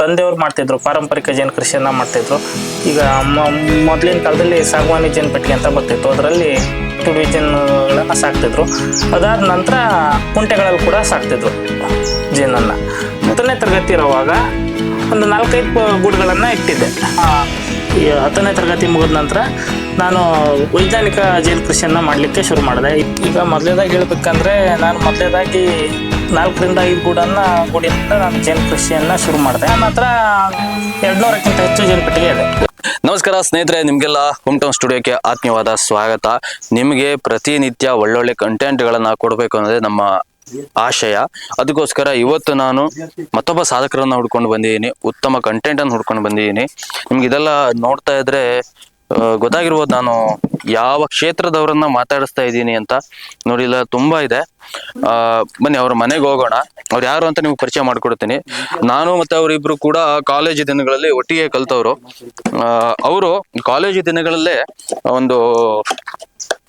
ತಂದೆಯವರು ಮಾಡ್ತಿದ್ರು, ಪಾರಂಪರಿಕ ಜೇನು ಕೃಷಿಯನ್ನು ಮಾಡ್ತಿದ್ರು. ಈಗ ಮೊದಲಿನ ಕಾಲದಲ್ಲಿ ಸಾಗವಾನಿ ಜೇನು ಪೆಟ್ಟಿಗೆ ಅಂತ ಬರ್ತಿತ್ತು. ಅದರಲ್ಲಿ ತುಡಿ ಜೇನುಗಳನ್ನ ಸಾಕ್ತಿದ್ರು. ಅದಾದ ನಂತರ ಕುಂಟೆಗಳಲ್ಲಿ ಕೂಡ ಸಾಕ್ತಿದ್ರು ಜೇನನ್ನ. ಹತ್ತನೇ ತರಗತಿ ಇರುವಾಗ ಒಂದು ನಾಲ್ಕೈದು ಗೂಡುಗಳನ್ನು ಇಟ್ಟಿದ್ದೆ. ಈ ಹತ್ತನೇ ತರಗತಿ ಮುಗಿದ ನಂತರ ನಾನು ವೈಜ್ಞಾನಿಕ ಜೇನು ಕೃಷಿಯನ್ನು ಮಾಡಲಿಕ್ಕೆ ಶುರು ಮಾಡಿದೆ. ಈಗ ಮೊದಲೇದಾಗಿ ಹೇಳ್ಬೇಕಂದ್ರೆ ನಾನು ಮೊದಲೇದಾಗಿ ನಾಲ್ಕರಿಂದ ಐದು ಗೂಡನ್ನ ಗುಡಿಯಿಂದ ನಾನು ಜೇನು ಕೃಷಿಯನ್ನ ಶುರು ಮಾಡಿದೆ. ನನ್ನ ಹತ್ರ ಎರಡ್ನೂರಕ್ಕಿಂತ ಹೆಚ್ಚು ಜೇನು ಪೆಟ್ಟಿಗೆ ಇದೆ. ನಮಸ್ಕಾರ ಸ್ನೇಹಿತರೆ, ನಿಮಗೆಲ್ಲ ಹೋಮ್ ಟೌನ್ ಸ್ಟುಡಿಯೋಕ್ಕೆ ಆತ್ಮೀಯವಾದ ಸ್ವಾಗತ. ನಿಮಗೆ ಪ್ರತಿನಿತ್ಯ ಒಳ್ಳೊಳ್ಳೆ ಕಂಟೆಂಟ್ಗಳನ್ನು ಕೊಡಬೇಕು ಅನ್ನೋದೇ ನಮ್ಮ ಆಶಯ. ಅದಕ್ಕೋಸ್ಕರ ಇವತ್ತು ನಾನು ಮತ್ತೊಬ್ಬ ಸಾಧಕರನ್ನ ಹುಡ್ಕೊಂಡು ಬಂದಿದ್ದೀನಿ. ಉತ್ತಮ ಕಂಟೆಂಟ್ ಅನ್ನು ಹುಡ್ಕೊಂಡು ಬಂದಿದ್ದೀನಿ. ನಿಮ್ಗೆ ಇದೆಲ್ಲ ನೋಡ್ತಾ ಇದ್ರೆ ಗೊತ್ತಾಗಿರ್ಬೋದು ನಾನು ಯಾವ ಕ್ಷೇತ್ರದವರನ್ನ ಮಾತಾಡಿಸ್ತಾ ಇದ್ದೀನಿ ಅಂತ. ನೋಡಿಲ್ಲ ತುಂಬಾ ಇದೆ. ಆ, ಬನ್ನಿ, ಅವ್ರ ಮನೆಗೆ ಹೋಗೋಣ. ಅವ್ರು ಯಾರು ಅಂತ ನಿಮ್ಗೆ ಪರಿಚಯ ಮಾಡ್ಕೊಡ್ತೀನಿ. ನಾನು ಮತ್ತೆ ಅವರಿಬ್ರು ಕೂಡ ಕಾಲೇಜು ದಿನಗಳಲ್ಲಿ ಒಟ್ಟಿಗೆ ಕಲ್ತವ್ರು. ಅವರು ಕಾಲೇಜು ದಿನಗಳಲ್ಲೇ ಒಂದು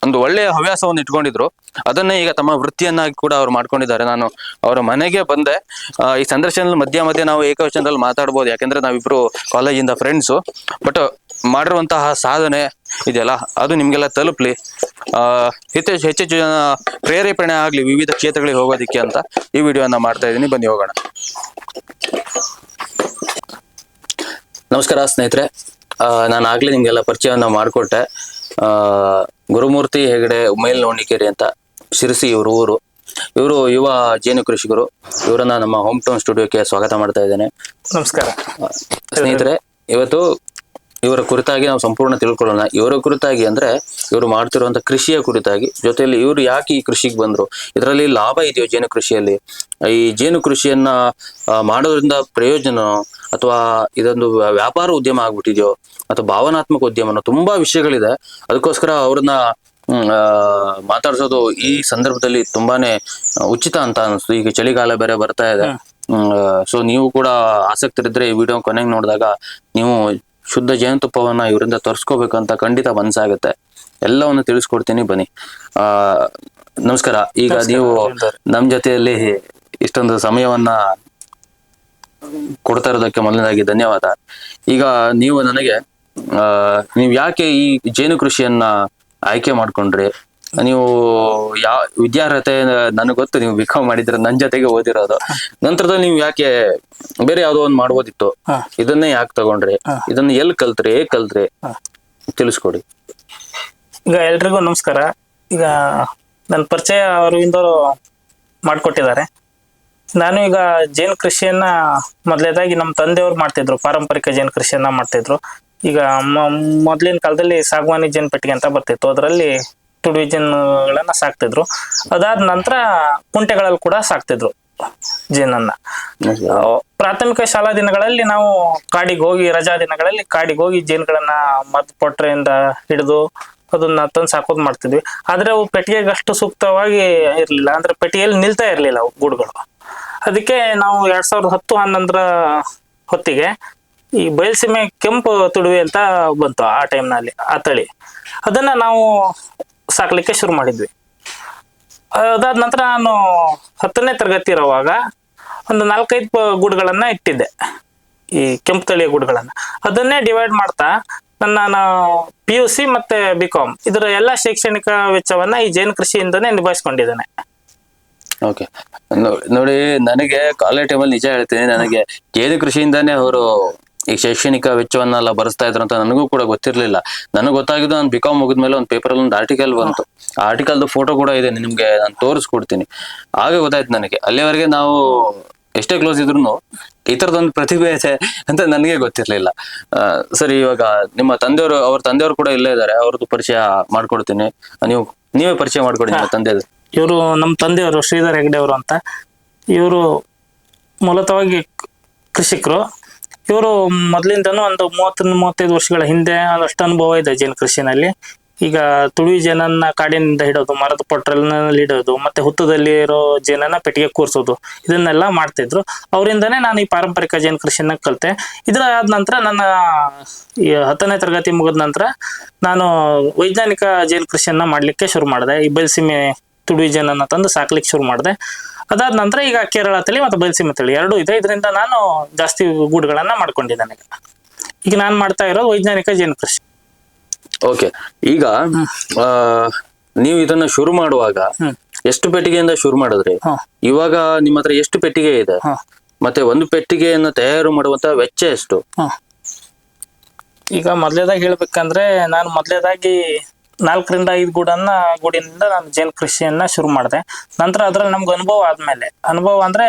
ಒಂದು ಒಳ್ಳೆಯ ಹವ್ಯಾಸವನ್ನು ಇಟ್ಕೊಂಡಿದ್ರು. ಅದನ್ನೇ ಈಗ ತಮ್ಮ ವೃತ್ತಿಯನ್ನಾಗಿ ಕೂಡ ಅವ್ರು ಮಾಡ್ಕೊಂಡಿದ್ದಾರೆ. ನಾನು ಅವರ ಮನೆಗೆ ಬಂದೆ. ಈ ಸಂದರ್ಶನದಲ್ಲಿ ಮಧ್ಯ ಮಧ್ಯೆ ನಾವು ಏಕವಚನದಲ್ಲಿ ಮಾತಾಡ್ಬೋದು. ಯಾಕೆಂದ್ರೆ ನಾವಿಬ್ರು ಕಾಲೇಜಿಂದ ಫ್ರೆಂಡ್ಸು ಬಟ್ ಮಾಡಿರುವಂತಹ ಸಾಧನೆ ಇದೆಯಲ್ಲ ಅದು ನಿಮ್ಗೆಲ್ಲ ತಲುಪ್ಲಿ. ಆ ಹೆಚ್ಚೆಚ್ಚು ಹೆಚ್ಚೆಚ್ಚು ಜನ ಪ್ರೇರೇಪಣೆ ಆಗ್ಲಿ ವಿವಿಧ ಕ್ಷೇತ್ರಗಳಿಗೆ ಹೋಗೋದಿಕ್ಕೆ ಅಂತ ಈ ವಿಡಿಯೋನ ಮಾಡ್ತಾ ಇದ್ದೀನಿ. ಬನ್ನಿ ಹೋಗೋಣ. ನಮಸ್ಕಾರ ಸ್ನೇಹಿತರೆ. ಆ, ನಾನು ಆಗಲೇ ನಿಮ್ಗೆಲ್ಲ ಪರಿಚಯವನ್ನ ಮಾಡಿಕೊಟ್ಟೆ. ಆ ಗುರುಮೂರ್ತಿ ಹೆಗಡೆ ಮೇಲ್ನೋಣಿಕೆರೆ ಅಂತ ಶಿರಸಿ ಇವರು ಊರು. ಇವರು ಯುವ ಜೇನು ಕೃಷಿಕರು. ಇವರನ್ನ ನಮ್ಮ ಹೋಮ್ ಟೌನ್ ಸ್ಟುಡಿಯೋಕ್ಕೆ ಸ್ವಾಗತ ಮಾಡ್ತಾ ಇದ್ದೇನೆ. ನಮಸ್ಕಾರ. ಸ್ನೇಹಿತರೆ ಇವತ್ತು ಇವರ ಕುರಿತಾಗಿ ನಾವು ಸಂಪೂರ್ಣ ತಿಳ್ಕೊಳ್ಳೋಣ. ಇವರ ಕುರಿತಾಗಿ ಅಂದ್ರೆ ಇವರು ಮಾಡ್ತಿರುವಂತ ಕೃಷಿಯ ಕುರಿತಾಗಿ. ಜೊತೆಯಲ್ಲಿ ಇವರು ಯಾಕೆ ಈ ಕೃಷಿಗೆ ಬಂದ್ರು? ಇದರಲ್ಲಿ ಲಾಭ ಇದೆಯೋ ಜೇನು ಕೃಷಿಯಲ್ಲಿ? ಈ ಜೇನು ಕೃಷಿಯನ್ನ ಮಾಡೋದ್ರಿಂದ ಪ್ರಯೋಜನ ಅಥವಾ ಇದೊಂದು ವ್ಯಾಪಾರ ಉದ್ಯಮ ಆಗ್ಬಿಟ್ಟಿದೆಯೋ ಅಥವಾ ಭಾವನಾತ್ಮಕ ಉದ್ಯಮನೋ ತುಂಬಾ ವಿಷಯಗಳಿದೆ. ಅದಕ್ಕೋಸ್ಕರ ಅವ್ರನ್ನ ಮಾತಾಡಿಸೋದು ಮಾತಾಡ್ಸೋದು ಈ ಸಂದರ್ಭದಲ್ಲಿ ತುಂಬಾನೇ ಉಚಿತ ಅಂತ ಅನಿಸ್ತು ಈಗ ಚಳಿಗಾಲ ಬೇರೆ ಬರ್ತಾ ಇದೆ. ಸೊ ನೀವು ಕೂಡ ಆಸಕ್ತರಿದ್ರೆ ಈ ವಿಡಿಯೋ ಕೊನೆಗೆ ನೋಡಿದಾಗ ನೀವು ಶುದ್ಧ ಜೇನುತುಪ್ಪವನ್ನ ಇವರಿಂದ ತರಿಸ್ಕೋಬೇಕಂತ ಖಂಡಿತ ಮನ್ಸಾಗುತ್ತೆ ಎಲ್ಲವನ್ನು ತಿಳಿಸ್ಕೊಡ್ತೀನಿ ಬನ್ನಿ. ಆ ನಮಸ್ಕಾರ. ಈಗ ನೀವು ನಮ್ ಜೊತೆಯಲ್ಲಿ ಇಷ್ಟೊಂದು ಸಮಯವನ್ನ ಕೊಡ್ತಾ ಇರೋದಕ್ಕೆ ಮೊದಲನೇದಾಗಿ ಧನ್ಯವಾದ. ಈಗ ನೀವು ನನಗೆ ಆ ನೀವು ಯಾಕೆ ಈ ಜೇನು ಕೃಷಿಯನ್ನ ಆಯ್ಕೆ ಮಾಡ್ಕೊಂಡ್ರಿ? ನೀವು ಯಾವ ವಿದ್ಯಾರ್ಹತೆ ನನಗೆ ಗೊತ್ತು ನೀವು ಬಿಕಾಮ್ ಮಾಡಿದ್ರೆ ನನ್ನ ಜೊತೆಗೆ ಓದಿರೋದು. ನಂತರದಲ್ಲಿ ನೀವು ಯಾಕೆ ಬೇರೆ ಯಾವ್ದೋ ಒಂದು ಮಾಡ್ಬೋದಿತ್ತು. ಇದನ್ನೇ ಯಾಕೆ ತಗೊಂಡ್ರಿ? ಇದನ್ನ ಎಲ್ಲಿ ಕಲ್ತ್ರಿ ಹೇಗ್ ಕಲ್ತ್ರಿ? ತಿಳಿಸ್ಕೊಡಿ. ಈಗ ಎಲ್ರಿಗೂ ನಮಸ್ಕಾರ. ಈಗ ನನ್ನ ಪರಿಚಯ ಅವ್ರಿಂದ ಮಾಡಿಕೊಟ್ಟಿದ್ದಾರೆ. ನಾನು ಈಗ ಜೇನು ಕೃಷಿಯನ್ನ ಮೊದಲೇದಾಗಿ ನಮ್ಮ ತಂದೆಯವರು ಮಾಡ್ತಿದ್ರು. ಪಾರಂಪರಿಕ ಜೇನು ಕೃಷಿಯನ್ನ ಮಾಡ್ತಿದ್ರು. ಈಗ ಮೊದಲಿನ ಕಾಲದಲ್ಲಿ ಸಾಗವಾನಿ ಜೇನು ಪೆಟ್ಟಿಗೆ ಅಂತ ಬರ್ತಿತ್ತು. ಅದರಲ್ಲಿ ತುಡಿ ಜೇನುಗಳನ್ನ ಸಾಕ್ತಿದ್ರು. ಅದಾದ ನಂತರ ಕುಂಟೆಗಳಲ್ಲಿ ಕೂಡ ಸಾಕ್ತಿದ್ರು ಜೇನನ್ನ. ಪ್ರಾಥಮಿಕ ಶಾಲಾ ದಿನಗಳಲ್ಲಿ ನಾವು ಕಾಡಿಗೆ ಹೋಗಿ ರಜಾ ದಿನಗಳಲ್ಲಿ ಕಾಡಿಗೆ ಹೋಗಿ ಜೇನುಗಳನ್ನ ಮದ್ ಪೊಟ್ರೆಯಿಂದ ಹಿಡಿದು ಅದನ್ನ ತಂದು ಸಾಕೋದು ಮಾಡ್ತಿದ್ವಿ. ಆದ್ರೆ ಅವು ಪೆಟ್ಟಿಗೆಗೆ ಅಷ್ಟು ಸೂಕ್ತವಾಗಿ ಇರ್ಲಿಲ್ಲ. ಅಂದ್ರೆ ಪೆಟ್ಟಿಗೆಯಲ್ಲಿ ನಿಲ್ತಾ ಇರ್ಲಿಲ್ಲ ಅವು ಗೂಡುಗಳು. ಅದಕ್ಕೆ ನಾವು ಎರಡ್ ಸಾವಿರದ ಹತ್ತು ಹನ್ನೊಂದರ ಹೊತ್ತಿಗೆ ಈ ಬಯಲ್ಸೀಮೆ ಕೆಂಪು ತುಡುವೆ ಅಂತ ಬಂತು ಆ ಟೈಮ್ನಲ್ಲಿ ಆ ತಳಿ. ಅದನ್ನ ನಾವು ಸಾಕ್ಲಿಕ್ಕೆ ಶುರು ಮಾಡಿದ್ವಿ. ಅದಾದ ನಂತರ ನಾನು ಹತ್ತನೇ ತರಗತಿ ಇರುವಾಗ ಒಂದು ನಾಲ್ಕೈದು ಗೂಡುಗಳನ್ನ ಇಟ್ಟಿದ್ದೆ. ಈ ಕೆಂಪು ತಳಿಯ ಗೂಡುಗಳನ್ನ. ಅದನ್ನೇ ಡಿವೈಡ್ ಮಾಡ್ತಾ ನನ್ನ ಪಿ ಯು ಸಿ ಮತ್ತೆ ಬಿ ಕಾಮ್ ಇದರ ಎಲ್ಲ ಶೈಕ್ಷಣಿಕ ವೆಚ್ಚವನ್ನ ಈ ಜೈನ್ ಕೃಷಿಯಿಂದನೇ ನಿಭಾಯಿಸ್ಕೊಂಡಿದ್ದೇನೆ. ಓಕೆ. ನೋಡಿ ನನಗೆ ಕಾಲೇಜ್ ಟೈಮಲ್ಲಿ ನಿಜ ಹೇಳ್ತೀನಿ. ನನಗೆ ಜೇನು ಕೃಷಿಯಿಂದಾನೇ ಅವರು ಈ ಶೈಕ್ಷಣಿಕ ವೆಚ್ಚವನ್ನೆಲ್ಲ ಭರಿಸ್ತಾ ಇದ್ರು ಅಂತ ನನಗೂ ಕೂಡ ಗೊತ್ತಿರಲಿಲ್ಲ. ನನಗೆ ಗೊತ್ತಾಗಿದ್ದು ನಾನು ಬಿ ಕಾಮ್ ಮುಗಿದ್ಮೇಲೆ ಒಂದು ಪೇಪರ್ ಒಂದು ಆರ್ಟಿಕಲ್ ಬಂತು. ಆ ಆರ್ಟಿಕಲ್ದು ಫೋಟೋ ಕೂಡ ಇದೆ, ನಿಮಗೆ ನಾನು ತೋರಿಸ್ಕೊಡ್ತೀನಿ. ಆಗ ಗೊತ್ತಾಯ್ತು ನನಗೆ. ಅಲ್ಲಿವರೆಗೆ ನಾವು ಎಷ್ಟೇ ಕ್ಲೋಸ್ ಇದ್ರು ಈ ತರದೊಂದು ಪ್ರತಿಭೆ ಇದೆ ಅಂತ ನನಗೆ ಗೊತ್ತಿರ್ಲಿಲ್ಲ. ಸರಿ ಇವಾಗ ನಿಮ್ಮ ತಂದೆಯವರು, ಅವ್ರ ತಂದೆಯವರು ಕೂಡ ಇಲ್ಲೇ ಇದ್ದಾರೆ. ಅವ್ರದ್ದು ಪರಿಚಯ ಮಾಡ್ಕೊಡ್ತೀನಿ. ನೀವು, ನೀವೇ ಪರಿಚಯ ಮಾಡ್ಕೊಡಿ ನಿಮ್ಮ ತಂದೆ ಇವರು ನಮ್ಮ ತಂದೆಯವರು ಶ್ರೀಧರ್ ಹೆಗ್ಡೆ ಅವರು ಅಂತ. ಇವರು ಮೂಲತವಾಗಿ ಕೃಷಿಕರು. ಇವರು ಮೊದಲಿಂದನೂ ಒಂದು ಮೂವತ್ತ ಮೂವತ್ತೈದು ವರ್ಷಗಳ ಹಿಂದೆ ಅದಷ್ಟು ಅನುಭವ ಇದೆ ಜೇನು ಕೃಷಿನಲ್ಲಿ. ಈಗ ತುಳಿ ಜೇನನ್ನ ಕಾಡಿನಿಂದ ಹಿಡೋದು, ಮರದ ಪೊಟ್ರಲ್ಲಿ ಹಿಡೋದು, ಮತ್ತೆ ಹುತ್ತದಲ್ಲಿ ಇರೋ ಜೇನನ್ನ ಪೆಟ್ಟಿಗೆ ಕೂರಿಸೋದು, ಇದನ್ನೆಲ್ಲ ಮಾಡ್ತಿದ್ರು. ಅವರಿಂದನೇ ನಾನು ಈ ಪಾರಂಪರಿಕ ಜೇನು ಕೃಷಿಯನ್ನ ಕಲಿತೆ. ಇದರ ಆದ ನಂತರ ನನ್ನ ಈ ಹತ್ತನೇ ತರಗತಿ ಮುಗಿದ ನಂತರ ನಾನು ವೈಜ್ಞಾನಿಕ ಜೇನು ಕೃಷಿಯನ್ನ ಮಾಡ್ಲಿಕ್ಕೆ ಶುರು ಮಾಡಿದೆ. ಈ ಬಯಲ್ಸೀಮೆ ತುಡಿ ಜೇನನ್ನ ತಂದು ಸಾಕ್ಲಿಕ್ಕೆ ಶುರು ಮಾಡಿದೆ. ಅದಾದ ನಂತರ ಈಗ ಕೇರಳ ತಳಿ ಮತ್ತು ಬಯಲುಸೀಮೆ ತಳಿ ಎರಡು ಇದೆ. ಇದರಿಂದ ನಾನು ಜಾಸ್ತಿ ಗೂಡುಗಳನ್ನ ಮಾಡ್ಕೊಂಡಿದ್ದೇನೆ ಈಗ. ನಾನು ಮಾಡ್ತಾ ಇರೋದು ವೈಜ್ಞಾನಿಕ ಜೇನು ಕೃಷಿ. ಓಕೆ ಈಗ ಆ, ನೀವು ಇದನ್ನ ಶುರು ಮಾಡುವಾಗ ಎಷ್ಟು ಪೆಟ್ಟಿಗೆಯಿಂದ ಶುರು ಮಾಡಿದ್ರಿ. ಇವಾಗ ನಿಮ್ಮ ಹತ್ರ ಎಷ್ಟು ಪೆಟ್ಟಿಗೆ ಇದೆ? ಮತ್ತೆ ಒಂದು ಪೆಟ್ಟಿಗೆಯನ್ನು ತಯಾರು ಮಾಡುವಂತ ವೆಚ್ಚ ಎಷ್ಟು. ಈಗ ಮೊದಲೇದಾಗಿ ಹೇಳ್ಬೇಕಂದ್ರೆ ನಾನು ಮೊದಲೇದಾಗಿ ನಾಲ್ಕರಿಂದ ಐದು ಗೂಡನ್ನ ಗೂಡಿನಿಂದ ನಾನು ಜೇನು ಕೃಷಿಯನ್ನ ಶುರು ಮಾಡಿದೆ. ನಂತರ ಅದ್ರಲ್ಲಿ ನಮ್ಗೆ ಅನುಭವ ಆದ್ಮೇಲೆ. ಅನುಭವ ಅಂದ್ರೆ,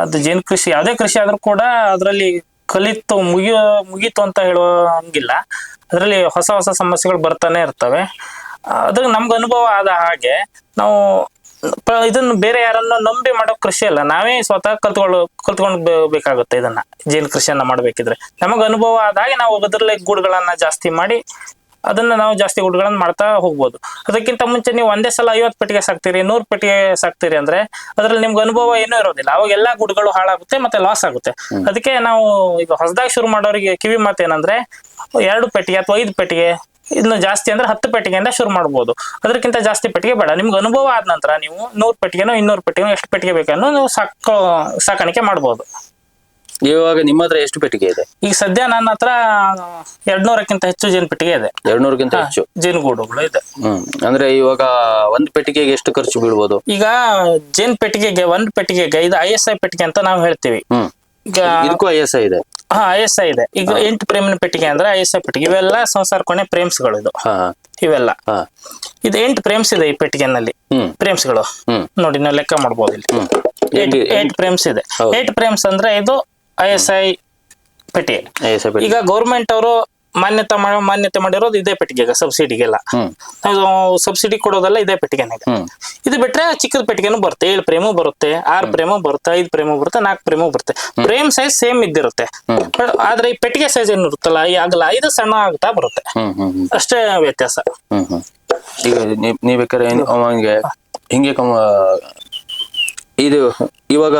ಅದು ಜೇನು ಕೃಷಿ, ಯಾವುದೇ ಕೃಷಿ ಆದ್ರೂ ಕೂಡ ಅದರಲ್ಲಿ ಕಲಿತು ಮುಗಿಯೋ, ಮುಗೀತು ಅಂತ ಹೇಳೋ ಹಂಗಿಲ್ಲ ಅದರಲ್ಲಿ ಹೊಸ ಹೊಸ ಸಮಸ್ಯೆಗಳು ಬರ್ತಾನೆ ಇರ್ತವೆ. ಅದ್ರ ನಮ್ಗೆ ಅನುಭವ ಆದ ಹಾಗೆ ನಾವು ಇದನ್ನು ಬೇರೆ ಯಾರನ್ನ ನಂಬಿ ಮಾಡೋ ಕೃಷಿ ಅಲ್ಲ. ನಾವೇ ಸ್ವತಃ ಕಲ್ತ್ಕೊಳ್ಳೋ, ಕಲ್ತ್ಕೊಂಡು ಬೇಕಾಗುತ್ತೆ ಇದನ್ನ. ಜೇನು ಕೃಷಿಯನ್ನ ಮಾಡ್ಬೇಕಿದ್ರೆ. ನಮಗ ಅನುಭವ ಆದಾಗ ನಾವು ಅದರಲ್ಲೇ ಗೂಡುಗಳನ್ನ ಜಾಸ್ತಿ ಮಾಡಿ ಅದನ್ನ ನಾವು ಜಾಸ್ತಿ ಗುಡ್ಗಳನ್ನ ಮಾಡ್ತಾ ಹೋಗ್ಬೋದು. ಅದಕ್ಕಿಂತ ಮುಂಚೆ ನೀವು ಒಂದೇ ಸಲ ಐವತ್ತು ಪೆಟ್ಟಿಗೆ ಸಾಕ್ತೀರಿ ನೂರು ಪೆಟ್ಟಿಗೆ ಸಾಕ್ತೀರಿ ಅಂದ್ರೆ ಅದ್ರಲ್ಲಿ ನಿಮ್ಗೆ ಅನುಭವ ಏನೂ ಇರೋದಿಲ್ಲ. ಅವಾಗ ಎಲ್ಲಾ ಗುಡ್ಗಳು ಹಾಳಾಗುತ್ತೆ ಮತ್ತೆ ಲಾಸ್ ಆಗುತ್ತೆ. ಅದಕ್ಕೆ ನಾವು ಈಗ ಹೊಸದಾಗಿ ಶುರು ಮಾಡೋರಿಗೆ ಕಿವಿ ಮಾತೇನಂದ್ರೆ ಎರಡು ಪೆಟ್ಟಿಗೆ ಅಥವಾ ಐದು ಪೆಟ್ಟಿಗೆ ಇನ್ನು ಜಾಸ್ತಿ ಅಂದ್ರೆ ಹತ್ತು ಪೆಟ್ಟಿಗೆಯಿಂದ ಶುರು ಮಾಡ್ಬೋದು. ಅದಕ್ಕಿಂತ ಜಾಸ್ತಿ ಪೆಟ್ಟಿಗೆ ಬೇಡ. ನಿಮ್ಗೆ ಅನುಭವ ಆದ ನಂತರ ನೀವು ನೂರು ಪೆಟ್ಟಿಗೆನೋ ಇನ್ನೂರು ಪೆಟ್ಟಿಗೆನೋ ಎಷ್ಟು ಪೆಟ್ಟಿಗೆ ಬೇಕನ್ನೋ ನೀವು ಸಾಕೋ ಸಾಕಾಣಿಕೆ ಮಾಡ್ಬೋದು. ಇವಾಗ ನಿಮ್ಮ ಹತ್ರ ಎಷ್ಟು ಪೆಟ್ಟಿಗೆ ಇದೆ? ಈಗ ಸದ್ಯ ನನ್ನ ಹತ್ರ ಎರಡ್ನೂರಕ್ಕಿಂತ ಹೆಚ್ಚು ಜೇನು ಪೆಟ್ಟಿಗೆ ಇದೆ. ಎರಡ್ನೂರಕ್ಕಿಂತ ಹೆಚ್ಚು? ಜೇನುಗೂಡುಗಳು ಇದೆ. ಹ್ಮ್ ಅಂದ್ರೆ ಇವಾಗ ಒಂದ್ ಪೆಟ್ಟಿಗೆಗೆ ಎಷ್ಟು ಖರ್ಚು ಬೀಳ್ಬೋದು? ಈಗ ಜೇನ್ ಪೆಟ್ಟಿಗೆಗೆ ಒಂದ್ ಪೆಟ್ಟಿಗೆಗೆ ಇದು ಐ ಎಸ್ ಐ ಪೆಟ್ಟಿಗೆ ಅಂತ ನಾವು ಹೇಳ್ತೀವಿ. ಹ್ಮ್ ಈಗ ಇದಕ್ಕೂ ಐ ಎಸ್ ಐ ಇದೆ? ಹಾ ಐ ಎಸ್ ಐ ಇದೆ. ಈಗ ಎಂಟು ಪ್ರೇಮಿನ ಪೆಟ್ಟಿಗೆ ಅಂದ್ರೆ ಐ ಎಸ್ ಐ ಪೆಟ್ಟಿಗೆ. ಇವೆಲ್ಲ ಸಂಸಾರ ಕೊನೆ ಪ್ರೇಮ್ಸ್ಗಳು ಇದು. ಹಾ ಇವೆಲ್ಲ. ಇದು ಎಂಟು ಪ್ರೇಮ್ಸ್ ಇದೆ ಈ ಪೆಟ್ಟಿಗೆನಲ್ಲಿ. ಪ್ರೇಮ್ಸ್ ಪ್ರೇಮ್ಸ್ಗಳು. ನೋಡಿ ನಾವು ಲೆಕ್ಕ ಮಾಡ್ಬೋದು ಇಲ್ಲಿ. ಏಟ್ ಪ್ರೇಮ್ಸ್ ಇದೆ. ಏಟ್ ಪ್ರೇಮ್ಸ್ ಅಂದ್ರೆ ಇದು ಐ ಎಸ್ ಐ ಪೆಟ್ಟಿಗೆ ಈಗ ಗೌರ್ಮೆಂಟ್ ಅವರು ಮಾನ್ಯತೆ ಮಾನ್ಯತೆ ಮಾಡಿರೋದು ಇದೇ ಪೆಟ್ಟಿಗೆಗೆ ಸಬ್ಸಿಡಿಗೆಲ್ಲ. ಸಬ್ಸಿಡಿ ಕೊಡೋದೆಲ್ಲ ಇದೇ ಪೆಟ್ಟಿಗೆನಾಗ ಇದು ಬಿಟ್ರೆ ಚಿಕ್ಕದ ಪೆಟ್ಟಿಗೆನೂ ಬರುತ್ತೆ. ಏಳು ಪ್ರೇಮು ಬರುತ್ತೆ ಆರ್ ಪ್ರೇಮು ಬರುತ್ತೆ ಐದು ಪ್ರೇಮು ಬರುತ್ತೆ ನಾಲ್ಕು ಪ್ರೇಮು ಬರುತ್ತೆ. ಪ್ರೇಮ್ ಸೈಜ್ ಸೇಮ್ ಇದ್ದಿರುತ್ತೆ. ಆದ್ರೆ ಈ ಪೆಟ್ಟಿಗೆ ಸೈಜ್ ಏನು ಇರುತ್ತಲ್ಲ ಈ ಆಗಲ್ಲ ಇದು ಸಣ್ಣ ಆಗ್ತಾ ಬರುತ್ತೆ. ಅಷ್ಟೇ ವ್ಯತ್ಯಾಸ. ಈಗ ನೀವ್ ಬೇಕಾದ್ರೆ ಹಿಂಗೆ ಇದು ಇವಾಗ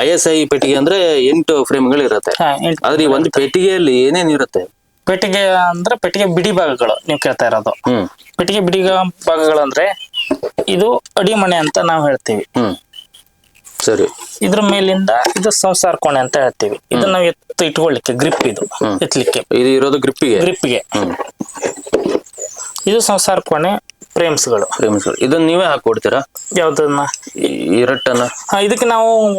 ಐ ಎಸ್ ಐ ಪೆಟ್ಟಿಗೆ ಅಂದ್ರೆ ಎಂಟು ಫ್ರೇಮ್ಗಳು ಇರುತ್ತೆ. ಹಾ, ಎಂಟು ಆದ್ರೆ ಈ ಒಂದು ಪೆಟ್ಟಿಗೆಯಲ್ಲಿ ಏನೇನ್ ಇರುತ್ತೆ? ಪೆಟ್ಟಿಗೆ ಅಂದ್ರೆ ಪೆಟ್ಟಿಗೆ ಬಿಡಿ ಭಾಗಗಳು ನೀವು ಕೇಳ್ತಾ ಇರೋದು. ಹ್ಮ್. ಪೆಟ್ಟಿಗೆ ಬಿಡಿ ಭಾಗಗಳಂದ್ರೆ ಇದು ಅಡಿಮಣೆ ಅಂತ ನಾವು ಹೇಳ್ತೀವಿ. ಹ್ಮ್. ಸರಿ. ಇದ್ರ ಮೇಲಿಂದ ಇದು ಸಂಸಾರ ಕೋಣೆ ಅಂತ ಹೇಳ್ತೀವಿ. ಇದನ್ನ ನಾವು ಎತ್ತು ಇಟ್ಕೊಳ್ಳಿಕ್ಕೆ ಗ್ರಿಪ್ ಇದು ಎತ್ತಲಿಕ್ಕೆ. ಇದು ಇರೋದು ಗ್ರಿಪ್ಪಿಗೆ. ಗ್ರಿಪ್ಗೆ ಇದು ಸಂಸಾರ ಕೋಣೆ. ಫ್ರೇಮ್ಸ್ಗಳು ಫ್ರೇಮ್ಸ್ಗಳು ಇದನ್ನ ನೀವೇ ಹಾಕೊಡ್ತೀರಾ ಯಾವ್ದನ್ನ? ಈ- ಹಾ, ಇದಕ್ಕೆ ನಾವು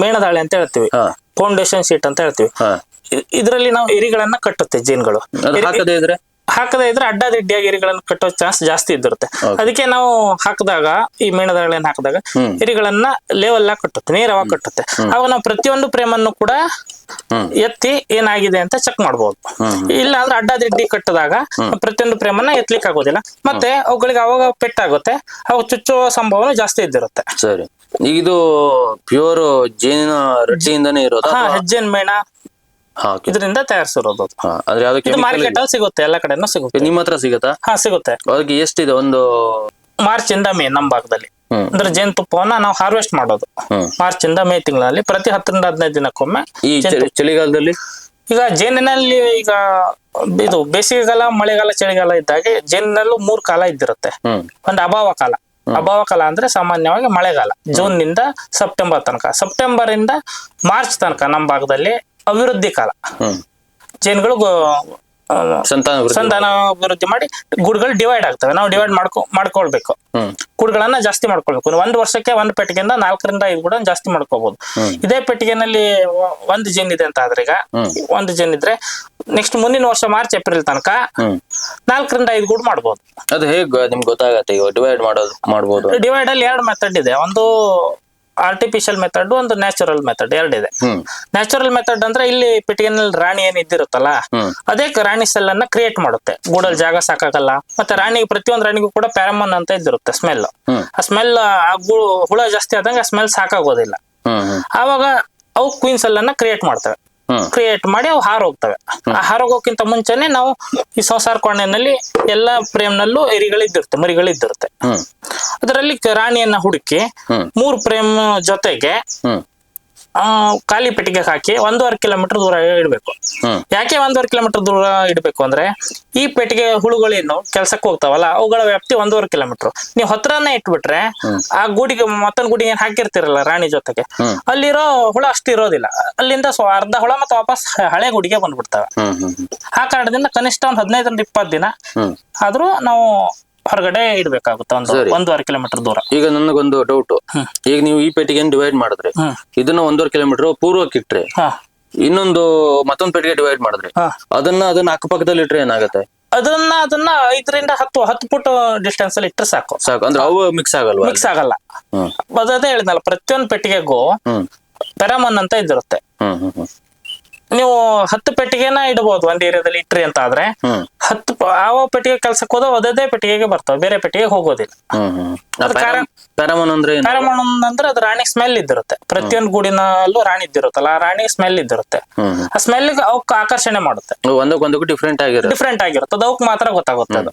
ಮೇಣದಾಳೆ ಅಂತ ಹೇಳ್ತೀವಿ. ಹಾ. ಫೌಂಡೇಶನ್ ಶೀಟ್ ಅಂತ ಹೇಳ್ತೀವಿ. ಹಾ. ಇದ್ರಲ್ಲಿ ನಾವು ಎರಿಗಳನ್ನ ಕಟ್ಟುತ್ತೆ ಜೀನ್ಗಳು ಅದು ಹಾಕದೇ ಇದ್ರೆ? ಹಾಕದೇ ಇದ್ರೆ ಅಡ್ಡಾದಿಡ್ಡಿಯಾಗಿ ಎರಿಗಳನ್ನು ಕಟ್ಟೋ ಚಾನ್ಸ್ ಜಾಸ್ತಿ ಇದ್ದಿರುತ್ತೆ. ಅದಕ್ಕೆ ನಾವು ಹಾಕಿದಾಗ ಈ ಮೇಣದಳೆಯನ್ನು ಹಾಕಿದಾಗ. ಎರಿಗಳನ್ನ ಲೆವೆಲ್ ಆಗಿ ಕಟ್ಟುತ್ತೆ ನೇರವಾಗಿ ಕಟ್ಟುತ್ತೆ. ಅವಾಗ ನಾವು ಪ್ರತಿಯೊಂದು ಪ್ರೇಮನ್ನು ಕೂಡ ಎತ್ತಿ ಏನಾಗಿದೆ ಅಂತ ಚೆಕ್ ಮಾಡಬಹುದು. ಇಲ್ಲ ಅಂದ್ರೆ ಅಡ್ಡಾದಿಡ್ಡಿ ಕಟ್ಟಿದಾಗ ಪ್ರತಿಯೊಂದು ಪ್ರೇಮನ್ನ ಎತ್ತಲಿಕ್ಕೆ ಆಗೋದಿಲ್ಲ ಮತ್ತೆ ಅವುಗಳಿಗೆ ಅವಾಗ ಪೆಟ್ಟಾಗುತ್ತೆ ಅವು ಚುಚ್ಚುವ ಸಂಭವನೂ ಜಾಸ್ತಿ ಇದ್ದಿರುತ್ತೆ. ಸರಿ. ಇದು ಪ್ಯೂರ್ ಜೇನಿನ ರಟ್ಟಿಯಿಂದಾನೇ ಇರೋದು ಹೆಜ್ಜೆನ್ ಮೇಣ. ಇದರಿಂದ ತಯಾರಿಸಿರೋದು ಅಂದ್ರೆ ಯಾವ್ದು ಮಾರ್ಕೆಟ್ ಅಲ್ಲಿ ಸಿಗುತ್ತೆ ಎಲ್ಲ ಕಡೆನೂ ಸಿಗುತ್ತೆ. ನಿಮ್ಮ ಹತ್ರ ಸಿಗುತ್ತಾ? ಹಾ ಸಿಗುತ್ತೆ. ಅದಕ್ಕೆ ಎಷ್ಟಿದೆ ಒಂದು ಮಾರ್ಚ್ ಇಂದ ಮೇ ನಮ್ಮ ಭಾಗದಲ್ಲಿ. ಅಂದ್ರೆ ಜೇನುತುಪ್ಪವನ್ನ ನಾವು ಹಾರ್ವೆಸ್ಟ್ ಮಾಡೋದು. ಮಾರ್ಚ್ ಇಂದ ಮೇ ತಿಂಗಳಲ್ಲಿ ಪ್ರತಿ ಹತ್ತರಿಂದ ಹದಿನೈದು ದಿನಕ್ಕೊಮ್ಮೆ ಈ ಚಳಿ- ಚಳಿಗಾಲದಲ್ಲಿ? ಈಗ ಜೇನಿನಲ್ಲಿ ಈಗ ಇದು ಬೇಸಿಗೆಗಾಲ ಮಳೆಗಾಲ ಚಳಿಗಾಲ ಇದ್ದಾಗೆ ಜೇನಿನಲ್ಲೂ ಮೂರ್ ಕಾಲ ಇದ್ದಿರುತ್ತೆ. ಒಂದು ಅಭಾವ ಕಾಲ. ಅಭಾವ ಕಾಲ ಅಂದ್ರೆ ಸಾಮಾನ್ಯವಾಗಿ ಮಳೆಗಾಲ. ಜೂನ್ನಿಂದ ಸೆಪ್ಟೆಂಬರ್ ತನಕ. ಸೆಪ್ಟೆಂಬರ್ ಇಂದ ಮಾರ್ಚ್ ತನಕ ನಮ್ಮ ಭಾಗದಲ್ಲಿ ಅಭಿವೃದ್ಧಿ ಕಾಲ. ಜೈನ್ಗಳು ಸಂತಾನ ಸಂತಾನ ಅಭಿವೃದ್ಧಿ ಮಾಡಿ ಗುಡ್ಗಳು ಡಿವೈಡ್ ಆಗ್ತವೆ. ನಾವು ಡಿವೈಡ್ ಮಾಡ್ಕೊ ಮಾಡ್ಕೊಳ್ಬೇಕು. ಗುಡ್ಗಳನ್ನ ಜಾಸ್ತಿ ಮಾಡ್ಕೊಳ್ಬೇಕು. ಒಂದು ವರ್ಷಕ್ಕೆ ಒಂದು ಪೆಟ್ಟಿಗೆಯಿಂದ ನಾಲ್ಕರಿಂದ ಐದು ಕೂಡ ಜಾಸ್ತಿ ಮಾಡ್ಕೋಬಹುದು. ಇದೇ ಪೆಟ್ಟಿಗೆನಲ್ಲಿ ಒಂದ್ ಜೇನ್ ಇದೆ ಅಂತ ಆದ್ರೆ ಈಗ. ಒಂದು ಜೇನ್ ಇದ್ರೆ ನೆಕ್ಸ್ಟ್ ಮುಂದಿನ ವರ್ಷ ಮಾರ್ಚ್ ಏಪ್ರಿಲ್ ತನಕ ನಾಲ್ಕರಿಂದ ಐದು ಗುಡ್ ಮಾಡಬಹುದು ಅದು ಹೇಗೆ ನಿಮ್ಗೆ ಗೊತ್ತಾಗತ್ತೆ ಈಗ? ಡಿವೈಡ್ ಮಾಡೋದು ಮಾಡ್ಬೋದು. ಡಿವೈಡ್ ಅಲ್ಲಿ ಎರಡು ಮೆಥಡ್ ಇದೆ. ಒಂದು ಆರ್ಟಿಫಿಷಿಯಲ್ ಮೆಥಡ್ ಒಂದು ನ್ಯಾಚುರಲ್ ಮೆಥಡ್ ಎರಡಿದೆ. ನ್ಯಾಚುರಲ್ ಮೆಥಡ್ ಅಂದ್ರೆ ಇಲ್ಲಿ ಪೆಟ್ಟಿಗೆನಲ್ಲಿ ರಾಣಿ ಏನ್ ಇದ್ದಿರುತ್ತಲ್ಲ ಅದೇ ರಾಣಿ ಸೆಲ್ ಅನ್ನ ಕ್ರಿಯೇಟ್ ಮಾಡುತ್ತೆ. ಗೂಡಲ್ ಜಾಗ ಸಾಕಾಗಲ್ಲ. ಮತ್ತೆ ರಾಣಿ ಪ್ರತಿಯೊಂದು ರಾಣಿಗೂ ಕೂಡ ಪ್ಯಾರಮನ್ ಅಂತ ಇದ್ದಿರುತ್ತೆ ಸ್ಮೆಲ್ ಆ ಸ್ಮೆಲ್ ಆ ಹುಳ ಜಾಸ್ತಿ ಆದಂಗೆ ಆ ಸ್ಮೆಲ್ ಸಾಕಾಗೋದಿಲ್ಲ. ಆವಾಗ ಅವು ಕ್ವೀನ್ ಸೆಲ್ ಅನ್ನ ಕ್ರಿಯೇಟ್ ಮಾಡ್ತವೆ. ಕ್ರಿಯೇಟ್ ಮಾಡಿ ಅವು ಹಾರೋಗ್ತವೆ ಆ ಹಾರೋಗೋಕ್ಕಿಂತ ಮುಂಚೆನೆ ನಾವು ಈ ಸಂಸಾರ ಕೋಣೆನಲ್ಲಿ ಎಲ್ಲಾ ಪ್ರೇಮ್ನಲ್ಲೂ ಎರಿಗಳಿದ್ದಿರುತ್ತೆ ಮರಿಗಳಿದ್ದಿರುತ್ತೆ. ಅದರಲ್ಲಿ ರಾಣಿಯನ್ನ ಹುಡುಕಿ ಮೂರು ಪ್ರೇಮ್ ಜೊತೆಗೆ ಆ, ಖಾಲಿ ಪೆಟ್ಟಿಗೆ ಹಾಕಿ ಒಂದೂವರೆ ಕಿಲೋಮೀಟರ್ ದೂರ ಇಡಬೇಕು. ಯಾಕೆ ಒಂದೂವರೆ ಕಿಲೋಮೀಟರ್ ದೂರ ಇಡಬೇಕು ಅಂದ್ರೆ ಈ ಪೆಟ್ಟಿಗೆ ಹುಳುಗಳೇನು ಕೆಲಸಕ್ಕೆ ಹೋಗ್ತಾವಲ್ಲ ಅವುಗಳ ವ್ಯಾಪ್ತಿ ಒಂದೂವರೆ ಕಿಲೋಮೀಟರ್. ನೀವು ಹತ್ರನೇ ಇಟ್ಬಿಟ್ರೆ ಆ ಗೂಡಿಗೆ ಮತ್ತೊಂದು ಗೂಡಿಗೆ ಏನು ಹಾಕಿರ್ತಿರಲ್ಲ ರಾಣಿ ಜೊತೆಗೆ ಅಲ್ಲಿರೋ ಹುಳ ಅಷ್ಟು ಇರೋದಿಲ್ಲ. ಅಲ್ಲಿಂದ ಸ್ವ ಅರ್ಧ ಹುಳ ಮತ್ತೆ ವಾಪಸ್ ಹಳೆ ಗುಡಿಗೆ ಬಂದ್ಬಿಡ್ತವೆ. ಆ ಕಾರಣದಿಂದ ಕನಿಷ್ಠ ಒಂದು ಹದಿನೈದರಿಂದ ಇಪ್ಪತ್ತು ದಿನ ಆದ್ರೂ ನಾವು ಹೊರಗಡೆ ಇಡಬೇಕಾಗುತ್ತೆ ಒಂದು ಸರಿ. ಒಂದೂವರೆ ಕಿಲೋಮೀಟರ್ ದೂರ. ಈಗ ನನಗೊಂದು ಡೌಟ್ ಈಗ ನೀವು ಈ ಪೆಟ್ಟಿಗೆ ಡಿವೈಡ್ ಮಾಡಿದ್ರೆ. ಇದನ್ನ ಒಂದೂವರೆ ಕಿಲೋಮೀಟರ್ ಪೂರ್ವಕ್ಕೆ ಇಟ್ರೆ. ಹಾ. ಇನ್ನೊಂದು ಮತ್ತೊಂದು ಪೆಟ್ಟಿಗೆ ಡಿವೈಡ್ ಮಾಡಿದ್ರೆ. ಹಾ. ಅದನ್ನ ಅದನ್ನ ಅಕ್ಕಪಕ್ಕದಲ್ಲಿ ಇಟ್ರೆ ಏನಾಗುತ್ತೆ? ಅದನ್ನ ಅದನ್ನ ಐದರಿಂದ ಹತ್ತು ಹತ್ತು ಫುಟ್ ಡಿಸ್ಟೆನ್ಸ್ ಅಲ್ಲಿ ಇಟ್ಟರೆ ಸಾಕು. ಸಾಕು. ಅಂದ್ರೆ ಅವು ಮಿಕ್ಸ್ ಆಗಲ್ವಾ ಮಿಕ್ಸ್ ಆಗಲ್ಲ. ಹ್ಮ್. ಅದೇ ಹೇಳಿದ್ನಲ್ಲ ಪ್ರತಿಯೊಂದು ಪೆಟ್ಟಿಗೆಗೂ ಹ್ಮ್. ಪೆರಾಮನ್ ಅಂತ ಇದಿರುತ್ತೆ. ಹ್ಮ್ ಹ್ಮ್ ಹ್ಮ್. ನೀವು ಹತ್ತು ಪೆಟ್ಟಿಗೆನ ಇಡಬಹುದು ಒಂದ್ ಏರಿಯಾದಲ್ಲಿ ಇಟ್ರಿ ಅಂತ ಆದ್ರೆ ಹತ್ತು ಯಾವ ಪೆಟ್ಟಿಗೆ ಕೆಲ್ಸಕ್ಕೆ ಹೋದೋ ಅದೇ ಪೆಟ್ಟಿಗೆಗೆ ಬರ್ತಾವ ಬೇರೆ ಪೆಟ್ಟಿಗೆ ಹೋಗೋದಿಲ್ಲ. ಪ್ಯಾರಾಮನ್ ಅಂದ್ರೆ ಅದು ರಾಣಿ ಸ್ಮೆಲ್ ಇದ್ದಿರುತ್ತೆ. ಪ್ರತಿಯೊಂದು ಗೂಡಿನಲ್ಲೂ ರಾಣಿ ಇದ್ದಿರುತ್ತಲ್ಲ ಆ ರಾಣಿ ಸ್ಮೆಲ್ ಇದ್ದಿರುತ್ತೆ. ಆ ಸ್ಮೆಲ್ ಅವಕ್ಕೆ ಆಕರ್ಷಣೆ ಮಾಡುತ್ತೆ. ಒಂದಕ್ಕೊಂದಕ್ಕೂ ಡಿಫ್ರೆಂಟ್ ಆಗಿರುತ್ತೆ. ಡಿಫ್ರೆಂಟ್ ಆಗಿರುತ್ತೆ. ಅದು ಅವಕ್ಕೆ ಮಾತ್ರ ಗೊತ್ತಾಗುತ್ತೆ ಅದು.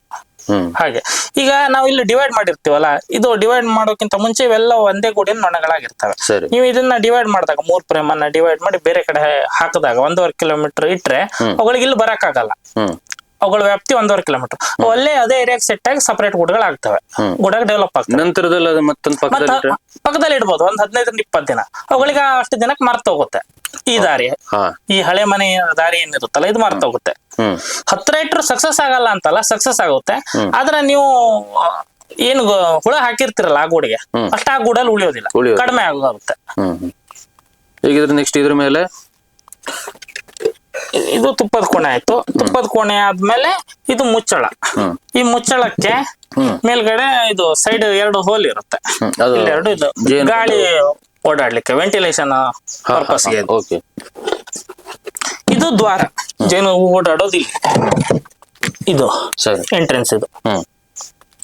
ಹಾಗೆ. ಈಗ ನಾವು ಇಲ್ಲಿ ಡಿವೈಡ್ ಮಾಡಿರ್ತೀವಲ್ಲ ಇದು ಡಿವೈಡ್ ಮಾಡೋಕ್ಕಿಂತ ಮುಂಚೆ ಇವೆಲ್ಲ ಒಂದೇ ಗೂಡಿನ ನೊಣಗಳಾಗಿರ್ತವೆ. ನೀವು ಇದನ್ನ ಡಿವೈಡ್ ಮಾಡಿದಾಗ ಮೂರ್ ಪ್ರೇಮನ್ನ ಡಿವೈಡ್ ಮಾಡಿ ಬೇರೆ ಕಡೆ ಹಾಕಿದಾಗ ಒಂದೂವರೆ ಕಿಲೋಮೀಟರ್ ಇಟ್ರೆ ಅವುಗಳಿಗೆ ಇಲ್ಲಿ ಬರಕ್ಕಾಗಲ್ಲ. ಅವುಗಳ ವ್ಯಾಪ್ತಿ ಒಂದೂವರೆ ಕಿಲೋಮೀಟರ್ ಅಲ್ಲೇ ಅದೇ ಏರಿಯಾಗೆ ಸೆಟ್ ಆಗಿ ಸಪರೇಟ್ ಗುಡ್ಗಳಾಗ್ತವೆ. ಗುಡಾಗ ಡೆವಲಪ್ ಆಗ್ತವೆ. ನಂತರದಲ್ಲಿ ಮತ್ತೊಂದು ಪಕ್ಕದಲ್ಲಿ ಇಡಬಹುದು ಇಟ್ರೆ? ಪಕ್ಕದಲ್ಲಿ ಇಡ್ಬೋದು ಒಂದ್ ಹದಿನೈದರಿಂದ ಇಪ್ಪತ್ತು ದಿನ. ಅವುಗಳಿಗೆ ಅಷ್ಟು ದಿನಕ್ಕೆ ಮರ್ತ ಹೋಗುತ್ತೆ. ಈ ದಾರಿ ಈ ಹಳೆ ಮನೆಯ ದಾರಿ ಏನಿರುತ್ತಲ್ಲ ಇದು ಮರ್ತ ಹೋಗುತ್ತೆ. ಹತ್ರ ಇಟ್ಟರು ಸಕ್ಸಸ್ ಆಗಲ್ಲ ಅಂತಲ್ಲ ಸಕ್ಸಸ್ ಆಗುತ್ತೆ. ಆದ್ರೆ ನೀವು ಏನು ಹುಳ ಹಾಕಿರ್ತಿರಲ್ಲ ಆ ಗೂಡಿಗೆ ಅಷ್ಟ ಆ ಗೂಡಲ್ಲಿ ಉಳಿಯೋದಿಲ್ಲ. ಕಡಿಮೆ ಆಗುತ್ತೆ ಈಗ ಇದ್ರ ನೆಕ್ಸ್ಟ್ ಇದ್ರ ಮೇಲೆ? ಇದು ತುಪ್ಪದ ಕೋಣೆ ಆಯ್ತು. ತುಪ್ಪದ ಕೋಣೆ ಆದ್ಮೇಲೆ ಇದು ಮುಚ್ಚಳ. ಈ ಮುಚ್ಚಳಕ್ಕೆ ಮೇಲ್ಗಡೆ ಇದು ಸೈಡ್ ಎರಡು ಹೋಲ್ ಇರುತ್ತೆ. ಎರಡು ಇದು ಗಾಳಿ ಓಡಾಡ್ಲಿಕ್ಕೆ ವೆಂಟಿಲೇಷನ್ ಪರ್ಪಸ್ ಓಕೆ ಇದು ದ್ವಾರ. ಜೇನು ಓಡಾಡೋದು ಇಲ್ಲಿ. ಇದು ಸರಿ. ಎಂಟ್ರೆನ್ಸ್ ಇದು. ಹ್ಮ್.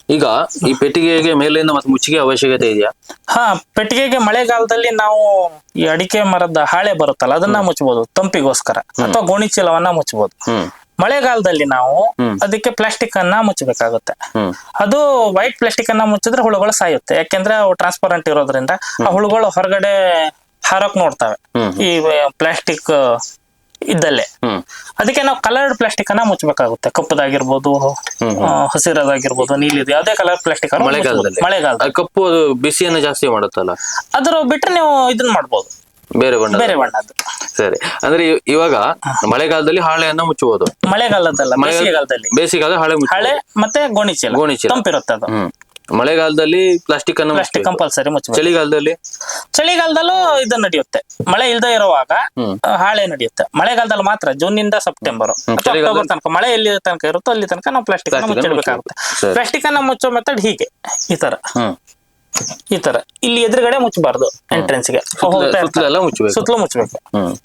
ಈಗ ಈ ಪೆಟ್ಟಿಗೆಗೆ ಮೇಲಿಂದ ಮತ್ತೆ ಮುಚ್ಚಿಗೆ ಅವಶ್ಯಕತೆ ಇದೆಯಾ? ಹಾ ಪೆಟ್ಟಿಗೆಗೆ ಮಳೆಗಾಲದಲ್ಲಿ ನಾವು ಈ ಅಡಿಕೆ ಮರದ ಹಾಳೆ ಬರುತ್ತಲ್ಲ ಅದನ್ನ ಮುಚ್ಚಬಹುದು ತಂಪಿಗೋಸ್ಕರ. ಅಥವಾ ಗೋಣಿಚೀಲವನ್ನ ಮುಚ್ಚಬಹುದು ಮಳೆಗಾಲದಲ್ಲಿ ನಾವು ಅದಕ್ಕೆ ಪ್ಲಾಸ್ಟಿಕ್ ಅನ್ನ ಮುಚ್ಚಬೇಕಾಗುತ್ತೆ. ಅದು ವೈಟ್ ಪ್ಲಾಸ್ಟಿಕ್ ಅನ್ನ ಮುಚ್ಚಿದ್ರೆ ಹುಳುಗಳು ಸಾಯುತ್ತೆ. ಯಾಕೆಂದ್ರೆ ಅವು ಟ್ರಾನ್ಸ್ಪರೆಂಟ್ ಇರೋದ್ರಿಂದ ಆ ಹುಳುಗಳು ಹೊರಗಡೆ ಹಾರಕ್ ನೋಡ್ತವೆ. ಈ ಪ್ಲಾಸ್ಟಿಕ್ ಇದ್ದಲ್ಲೇ. ಅದಕ್ಕೆ ನಾವು ಕಲರ್ಡ್ ಪ್ಲಾಸ್ಟಿಕ್ ಅನ್ನ ಮುಚ್ಚಬೇಕಾಗುತ್ತೆ. ಕಪ್ಪದಾಗಿರ್ಬೋದು ಹಸಿರದಾಗಿರ್ಬೋದು ನೀಲಿದು ಯಾವ್ದೇ ಕಲರ್ ಪ್ಲಾಸ್ಟಿಕ್ ಮಳೆಗಾಲದಲ್ಲಿ. ಮಳೆಗಾಲ ಕಪ್ಪು ಬಿಸಿಯನ್ನು ಜಾಸ್ತಿ ಮಾಡುತ್ತಲ್ಲ? ಅದ್ರ ಬಿಟ್ರೆ ನೀವು ಇದನ್ನ ಮಾಡ್ಬೋದು. ಬೇರೆ ಬಣ್ಣ ಬೇರೆ ಬಣ್ಣದ್ದು. ಸರಿ. ಅಂದ್ರೆ ಇವಾಗ ಮಳೆಗಾಲದಲ್ಲಿ ಹಾಳೆಯನ್ನ ಮುಚ್ಚಬಹುದು ಮಳೆಗಾಲದಲ್ಲ ಬೇಸಿಗೆಗಾಲದಲ್ಲಿ. ಬೇಸಿಗೆಗಾಲ ಹಾಳೆ ಮುಚ್ಚ ಹಳೆ ಮತ್ತೆ ಗೋಣಿಚೀಲ. ಗೋಣಿಚೀಲ. ತಂಪಿರುತ್ತದು. ಅದು ಹ್ಮ್. ಮಳೆಗಾಲದಲ್ಲಿ ಪ್ಲಾಸ್ಟಿಕ್ ಅನ್ನು ಮುಚ್ಚಬೇಕು. ಕಂಪಲ್ಸರಿ ಮುಚ್ಚಬೇಕು ಚಳಿಗಾಲದಲ್ಲಿ? ಚಳಿಗಾಲದಲ್ಲೂ ಇದು ನಡೆಯುತ್ತೆ. ಮಳೆ ಇಲ್ದೇ ಇರುವಾಗ ಆ, ಹಾಳೆ ನಡೆಯುತ್ತೆ. ಮಳೆಗಾಲದಲ್ಲಿ ಮಾತ್ರ ಜೂನ್ನಿಂದ ಸೆಪ್ಟೆಂಬರ್ ಅಥವಾ ಅಕ್ಟೋಬರ್ ತನಕ. ಮಳೆ ಎಲ್ಲಿ ತನಕ ಇರುತ್ತೋ ಅಲ್ಲಿ ತನಕ ನಾವು ಪ್ಲಾಸ್ಟಿಕ್ ಅನ್ನ ಸರಿ. ಪ್ಲಾಸ್ಟಿಕ್ ಅನ್ನ ಮುಚ್ಚೋ ಮೆಥಡ್ ಹೀಗೆ. ಈ ತರ. ಹ್ಮ್. ಈ ತರ. ಇಲ್ಲಿ ಎದುರುಗಡೆ ಮುಚ್ಚಬಾರ್ದು ಎಂಟ್ರೆನ್ಸ್ಗೆ. ಸುತ್ತಲೂ ಮುಚ್ಚಬೇಕು. ಹ್ಮ್.